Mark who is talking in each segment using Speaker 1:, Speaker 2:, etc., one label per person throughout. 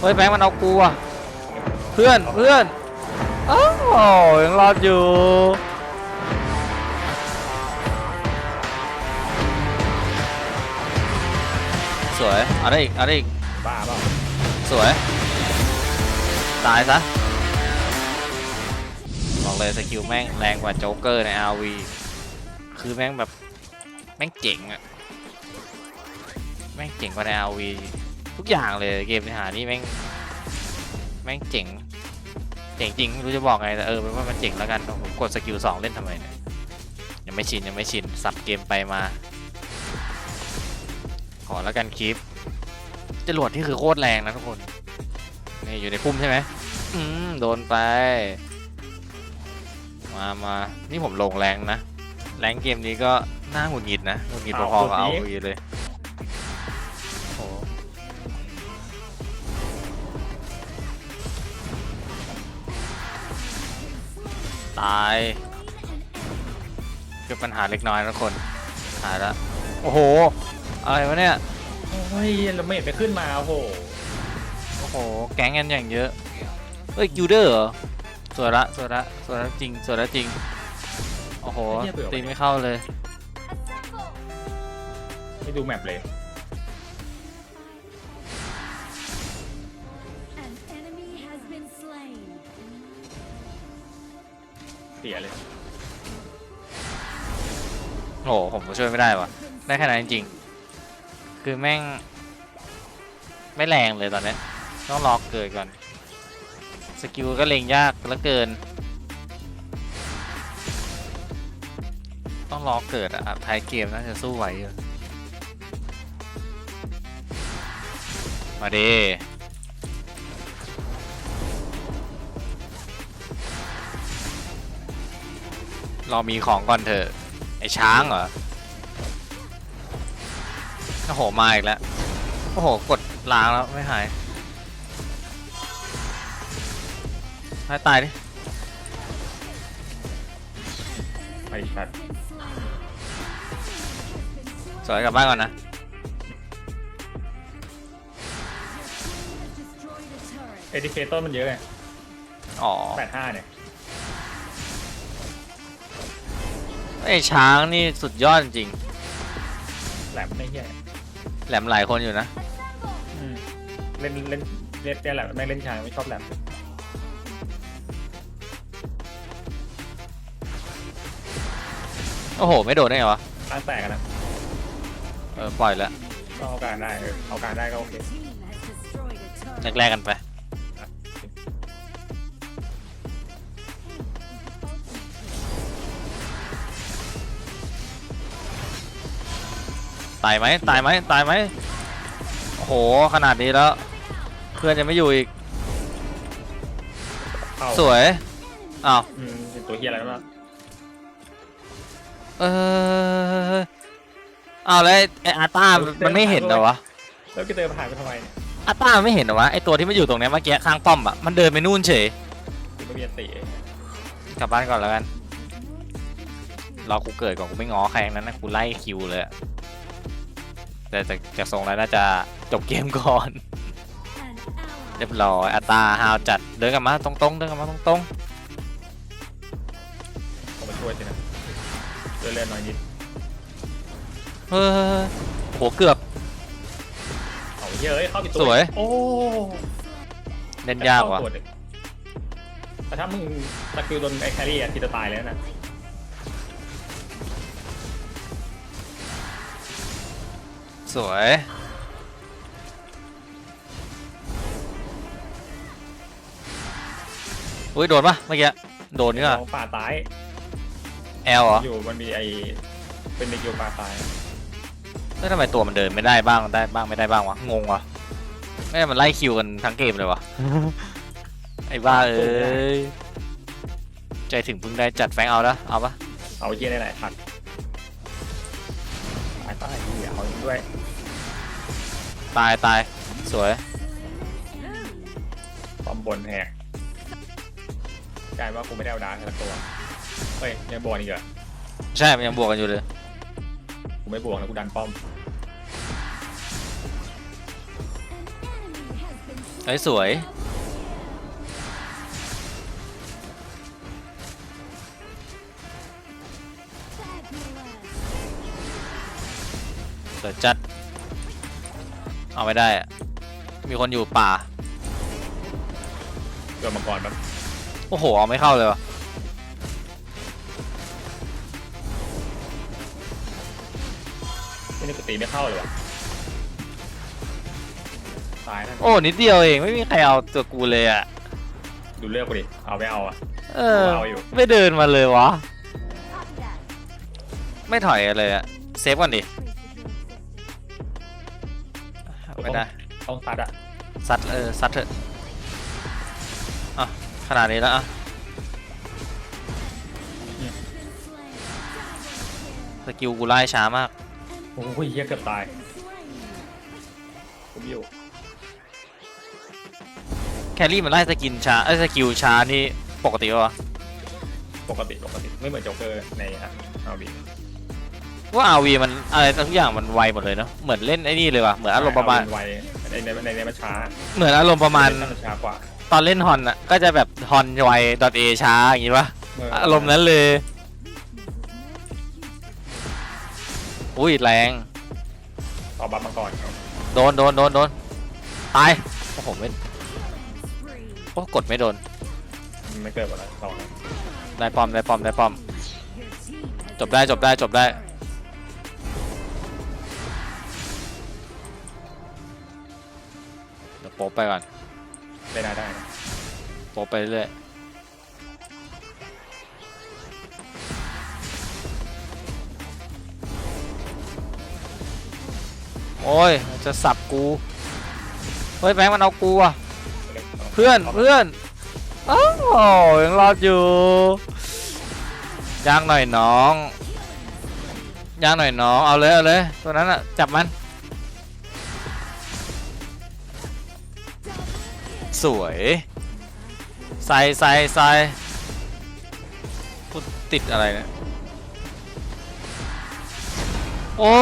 Speaker 1: เฮ้ยแบงค์มันเอากูอะเพื่อนเพื่อนอ้าวยังรอดอยู่สวยเอาได้อีกเอาได้อีก
Speaker 2: บ้าเปล่า
Speaker 1: สวย ตายซะ บอกเลยสกิลแม่งแรงกว่าโจ๊กเกอร์ใน RV คือแม่งแบบ แม่งเจ๋งอะแม่งเจ๋งกว่าใน RV ทุกอย่างเลยเกมในหานี่แม่งแม่งเจ๋งเจ๋งจริงไม่รู้จะบอกไงแต่เออเป็นว่ามันเจ๋งแล้วกันผมกดสกิลสองเล่นทำไมเนี่ยยังไม่ชินยังไม่ชินสับเกมไปมา ขอแล้วกันคลิปจรวดที่คือโคตรแรงนะทุกคนนี่อยู่ในพุ่มใช่ไหมอืมโดนไป มามานี่ผมลงแรงนะ แรงเกมนี้ก็น่าหงุดหงิดนะหงุดหงิดพอๆกับเอาอีเลย ตายเกิดปัญหาเล็กน้อยนะทุกคนหายละโอ้โห อะไรวะเนี่ย
Speaker 2: เฮ้ยเราไม่เห็นไปขึ้นมาโอ้โห
Speaker 1: โอ้โห แก๊งกันอย่างเยอะเฮ้ยกิลเดอร์เหรอสวยละสวยละสวยละจริงสวยละจริง โอ้โห ตีไม่เข้าเลย
Speaker 2: ไม่ดูแมปเลย สียเลย
Speaker 1: โหผมก็ช่วยไม่ได้วะได้แค่นั้นจริงๆคือแม่ง ไม่แรงเลยตอนนี้ต้องรอเกิดก่อน สกิลก็เล็งยากเหลือเกิน ต้องรอเกิดอะท้ายเกมน่าจะสู้ไหวอยู่มาดิ รอมีของก่อนเถอะ ไอช้างเหรอ โอ้โห มาอีกแล้ว โอ้โห กดล้างแล้วไม่หายให้ตายดิ
Speaker 2: ไปตัด
Speaker 1: สวยกลับบ้านก่อนนะ
Speaker 2: เอดิเคเตอร์มันเยอะไง
Speaker 1: อ๋อ
Speaker 2: แปดห้าเนี่ย
Speaker 1: ไอช้างนี่สุดยอดจริง
Speaker 2: แหลมไม่แย่
Speaker 1: ๆแหลมหลายคนอยู่นะ
Speaker 2: อืมเล่นเล่นเล่นเล่นแหลมไม่เล่นชายไม่ชอบแหลม
Speaker 1: โอ้โห ไม่โดนได้ไงวะ
Speaker 2: ตั้งแตกกันนะ
Speaker 1: เออ ปล่อยแล้ว
Speaker 2: ก็เอาการได้เออเอาการได้ก็โอเค
Speaker 3: Team has destroyed a turret.
Speaker 1: แรกๆกันไป ตายไหมตายไหมตายไหมโอ้โหขนาดนี้แล้ว เพื่อนยังไม่อยู่อีก
Speaker 2: เข้า
Speaker 1: สวยอ้าว
Speaker 2: อืมเป็นตัวเฮียอะไรนั่นวะ
Speaker 1: เอออ้าวแล้วไอ้ไออาร์ต้ามันไม่เห็นเหรอวะ
Speaker 2: แล้วก็เดินผ่านไปทำไมเนี่ย
Speaker 1: อาร์ต้ามันไม่เห็นเหรอวะไอตัวที่มันอยู่ตรงเนี้ยเมื่อกี้ข้างป้อมอะมันเดินไปนู่นเฉย
Speaker 2: กูไม่มีอันติเอง
Speaker 1: กลับบ้านก่อนแล้วกันรอกูเกิดก่อนกูไม่ง้อใครทั้งนั้นนะกูไล่คิวเลยอะ แต่จากจากทรงแล้วน่าจะจบเกมก่อน
Speaker 3: An
Speaker 1: เรียบ
Speaker 3: ally
Speaker 1: ร้อยอัตราฮาวจัดเดินกลับมาตรงๆเดินกลับมาตรง
Speaker 2: ผมมาช่วยสินะเลื่อนเลื่อนหน่อยนิด
Speaker 1: ๆเฮ้ยโหเกือบ
Speaker 2: เอาเฮียเอ้ยเข้าผิดตัว
Speaker 1: สวย
Speaker 2: โอ้
Speaker 1: เล่นยากว่ะ
Speaker 2: เข้ตัวเด็แต่ถ้ามึงตะคิวโดนไอ้แครี่อะทีจะตายเลยนะ
Speaker 1: สวย อุ้ยโดนปะเมื่อกี้โดนนี่ป่ะ
Speaker 2: ของป่าตาย
Speaker 1: แอลเหรอ
Speaker 2: อยู่มันมีไอเป็นเด็กอยู่ป่าตาย
Speaker 1: แล้วทำไมตัวมันเดินไม่ได้บ้างได้บ้างไม่ได้บ้างวะงงวะไม่มันไล่คิวกันทั้งเกมเลยวะไอ้บ้าเอ้ยใจถึงเพิ่งได้จัดแฟงเอาแล้วเอาปะ
Speaker 2: เอาเฮียได้ไหนผัดตายตายเฮียเอาด้วย
Speaker 1: ตายตายสวย
Speaker 2: ปอมบนแหกกลายว่ากูไม่ได้เอาดาร์กสักตัวเฮ้ยยังบวกอีกเหรอ
Speaker 1: ใช่มันยังบวกกันอยู่เลย
Speaker 2: กูไม่บวกแล้วกูดันป้อม
Speaker 3: An enemy has been slain.
Speaker 1: เฮ้ยสวย
Speaker 3: Fabulous.
Speaker 1: สวยจัด เอาไม่ได้อะมีคนอยู่ป่า
Speaker 2: เกิดมังกรแบบ
Speaker 1: โอ้โห เอาไม่เข้าเลยวะ
Speaker 2: ไม่ได้กูตีไม่เข้าเลยวะตายนั่น
Speaker 1: โอ้ นิดเดียวเอง ไม่มีใครเอาตัวกูเลยอะ
Speaker 2: ดูเลือกกูดิ เอาไม่เอาอะ
Speaker 1: เออ
Speaker 2: เอาอยู่
Speaker 1: ไม่เดินมาเลยวะ
Speaker 3: Copy that.
Speaker 1: ไม่ถอยกันเลยอะเซฟก่อนดิ ไม่ได้
Speaker 2: ต้องตัดอะ
Speaker 1: ซัดเออซัดเถอะอะขนาดนี้แล้วอะ
Speaker 3: Been slain. Double
Speaker 1: สกิลกูไล่ช้ามาก
Speaker 2: โอ้ยเฮียเกือบตาย
Speaker 3: kill. Slain.
Speaker 2: ผมอยู่
Speaker 1: แครี่มันไล่สกินช้าไอ้ยสกิลช้านี่ปกติปะวะ
Speaker 2: ปกติปกติไม่เหมือนโจ๊กเกอร์ในอะเอาบี
Speaker 1: ว่าอาวีมันอะไรทุกอย่างมันไวหมดเลยเนาะเหมือนเล่นไอ้นี่เลยว่ะเหมือนอารมณ์ประมาณ
Speaker 2: ไวในในในในมันช้า
Speaker 1: เหมือนอารมณ์ประมาณ
Speaker 2: มันช้ากว่า
Speaker 1: ตอนเล่นฮอนอะก็จะแบบฮอนไวดอทเอช้าอย่างงี้ปะอารมณ์นั้นเลยอุ้ยแรง
Speaker 2: เอาบัฟมาก่อน
Speaker 1: โดนโดนโดนโดนตายโอ้โหไม่
Speaker 3: Spree.
Speaker 1: โอ้กดไม่โดน
Speaker 2: ไม่เกิดหมดแล้วสอง
Speaker 1: ได้ป้อมได้ป้อมได้ป้อม
Speaker 3: Your team has
Speaker 1: จบได้จบได้จบได้ โป๊ะไปก่อน
Speaker 2: ได้ได้ได้นะ
Speaker 1: โป๊ะไปเรื่อยโอ้ยมันจะสับกู เฮ้ยแบงค์มันเอากูอะ เพื่อนเพื่อนอ้าวยังรอดอยู่ย่างหน่อยน้องย่างหน่อยน้อง เอาเลยเอาเลย ตัวนั้นอะ จับมัน สวยใส่ใส่ใส่พูดติดอะไรเนี่ยโอ้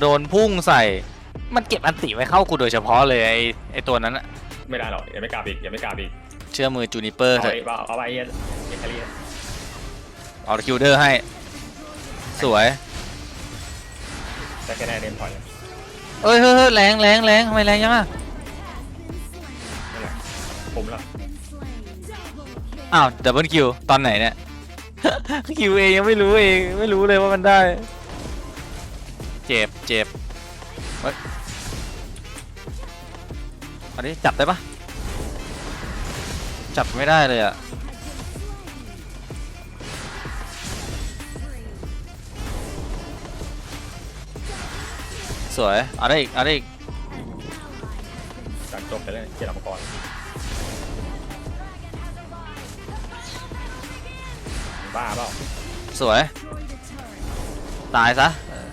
Speaker 1: โดนพุ่งใส่ มันเก็บอันติไว้เข้ากูโดยเฉพาะเลยไอไอตัวนั้นอะ
Speaker 2: ไม่ได้หรอกอย่าไม่กล้าบีกอย่าไม่กล้าบีก
Speaker 1: เชื่อมือจูนิเปอร์
Speaker 2: เอา
Speaker 1: เถอะ
Speaker 2: ไอ้เอาเอาไอ้เฮียเฮียแครี่
Speaker 1: เอาคิวเดอร์ให้ สวย
Speaker 2: จะแค่ได้เดมพอยต์
Speaker 1: เอ้ยเฮ้ยเฮ้ยแรงแรงแรงทำไมแรงยังอะ
Speaker 2: นั่นแหละ ผมละ
Speaker 1: อ้าวดับเบิลคิวตอนไหนเนี่ย คิวเองยังไม่รู้เองไม่รู้เลยว่ามันได้ เจ็บเจ็บเฮ้ยอันนี้จับได้ปะจับไม่ได้เลยอะสวยเอาได้อีกเอาได้อีก
Speaker 2: จากจบไปเลยเกียรติมังกรบ้าเปล่า
Speaker 1: สวย ตายซะเออ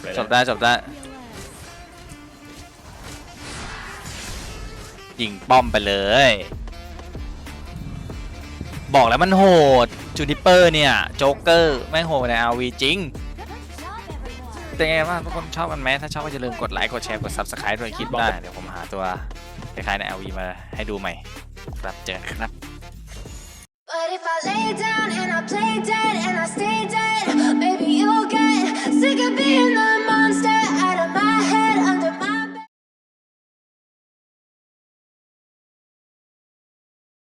Speaker 2: เลย
Speaker 1: จบได้จบได้ ยิงป้อมไปเลย บอกแล้วมันโหด จูนิเปอร์เนี่ย โจ๊กเกอร์ แม่งโหดในอาวีจริง เป็นไงบ้างทุกคนชอบกันไหมถ้าชอบก็อย่าลืมกดไลค์กดแชร์กด subscribe ด้วยคลิปได้เดี๋ยวผมหาตัวคล้ายๆใน LV มาให้ดูใหม่ ครับเจอกันครับ
Speaker 4: But if I lay down and I play dead,